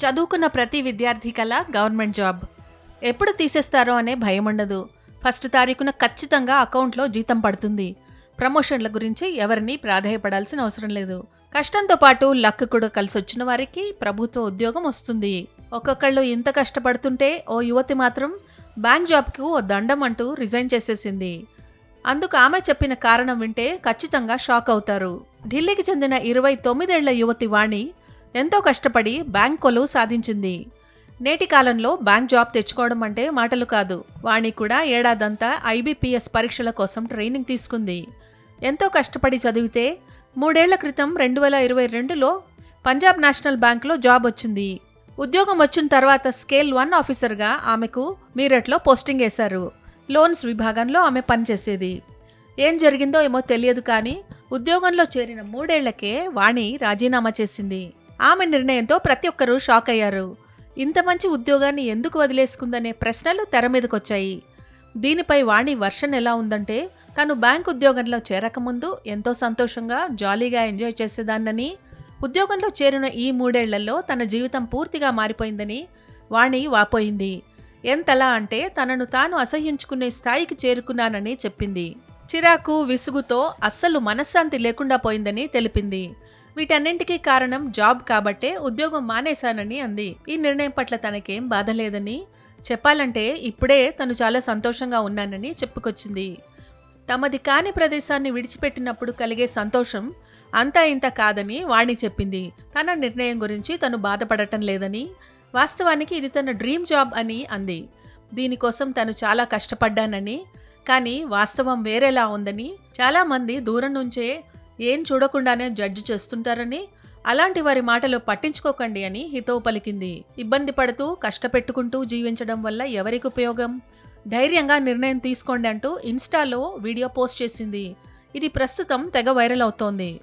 చదువుకున్న ప్రతి విద్యార్థి కల గవర్నమెంట్ జాబ్. ఎప్పుడు తీసేస్తారో అనే భయం ఉండదు ఫస్ట్ తారీఖున ఖచ్చితంగా అకౌంట్లో జీతం పడుతుంది. ప్రమోషన్ల గురించి ఎవరిని ప్రాధాయపడాల్సిన అవసరం లేదు. కష్టంతో పాటు లక్ కూడా కలిసి వచ్చిన వారికి ప్రభుత్వ ఉద్యోగం వస్తుంది. ఒక్కొక్కళ్ళు ఇంత కష్టపడుతుంటే ఓ యువతి మాత్రం బ్యాంక్ జాబ్కు ఓ దండం అంటూ రిజైన్ చేసేసింది. అందుకు ఆమె చెప్పిన కారణం వింటే ఖచ్చితంగా షాక్ అవుతారు. ఢిల్లీకి చెందిన ఇరవై తొమ్మిదేళ్ళ యువతి వాణి ఎంతో కష్టపడి బ్యాంక్ కొలువు సాధించింది. నేటి కాలంలో బ్యాంక్ జాబ్ తెచ్చుకోవడం అంటే మాటలు కాదు. వాణి కూడా ఏడాదంతా ఐబీపీఎస్ పరీక్షల కోసం ట్రైనింగ్ తీసుకుంది. ఎంతో కష్టపడి చదివితే మూడేళ్ళ క్రితం రెండు వేల ఇరవై రెండులో పంజాబ్ నేషనల్ బ్యాంక్లో జాబ్ వచ్చింది. ఉద్యోగం వచ్చిన తర్వాత స్కేల్ వన్ ఆఫీసర్గా ఆమెకు మీరట్లో పోస్టింగ్ వేశారు. లోన్స్ విభాగంలో ఆమె పనిచేసేది. ఏం జరిగిందో ఏమో తెలియదు కానీ ఉద్యోగంలో చేరిన మూడేళ్ళకే వాణి రాజీనామా చేసింది. ఆమె నిర్ణయంతో ప్రతి ఒక్కరూ షాక్ అయ్యారు. ఇంత మంచి ఉద్యోగాన్ని ఎందుకు వదిలేసుకుందనే ప్రశ్నలు తెర మీదకొచ్చాయి. దీనిపై వాణి వర్షన్ ఎలా ఉందంటే తను బ్యాంక్ ఉద్యోగంలో చేరకముందు ఎంతో సంతోషంగా జాలీగా ఎంజాయ్ చేసేదాన్నని ఉద్యోగంలో చేరిన ఈ మూడేళ్ళలో తన జీవితం పూర్తిగా మారిపోయిందని వాణి వాపోయింది. ఎంతలా అంటే తనను తాను అసహ్యించుకునే స్థాయికి చేరుకున్నానని చెప్పింది. చిరాకు విసుగుతో అస్సలు మనశ్శాంతి లేకుండా పోయిందని తెలిపింది. వీటన్నింటికీ కారణం జాబ్ కాబట్టే ఉద్యోగం మానేశానని అంది. ఈ నిర్ణయం పట్ల తనకేం బాధ లేదని చెప్పాలంటే ఇప్పుడే తను చాలా సంతోషంగా ఉన్నానని చెప్పుకొచ్చింది. తమది కాని ప్రదేశాన్ని విడిచిపెట్టినప్పుడు కలిగే సంతోషం అంతా ఇంత కాదని వాణి చెప్పింది. తన నిర్ణయం గురించి తను బాధపడటం లేదని వాస్తవానికి ఇది తన డ్రీమ్ జాబ్ అని అంది. దీనికోసం తను చాలా కష్టపడ్డానని కానీ వాస్తవం వేరేలా ఉందని చాలామంది దూరం నుంచే ఏం చూడకుండానే జడ్జి చేస్తుంటారని? అలాంటి వారి మాటలు పట్టించుకోకండి అని హితవు పలికింది. ఇబ్బంది పడుతూ కష్టపెట్టుకుంటూ జీవించడం వల్ల ఎవరికి ఉపయోగం? ధైర్యంగా నిర్ణయం తీసుకోండి అంటూ ఇన్స్టాలో వీడియో పోస్ట్ చేసింది. ఇది ప్రస్తుతం తెగ వైరల్ అవుతోంది.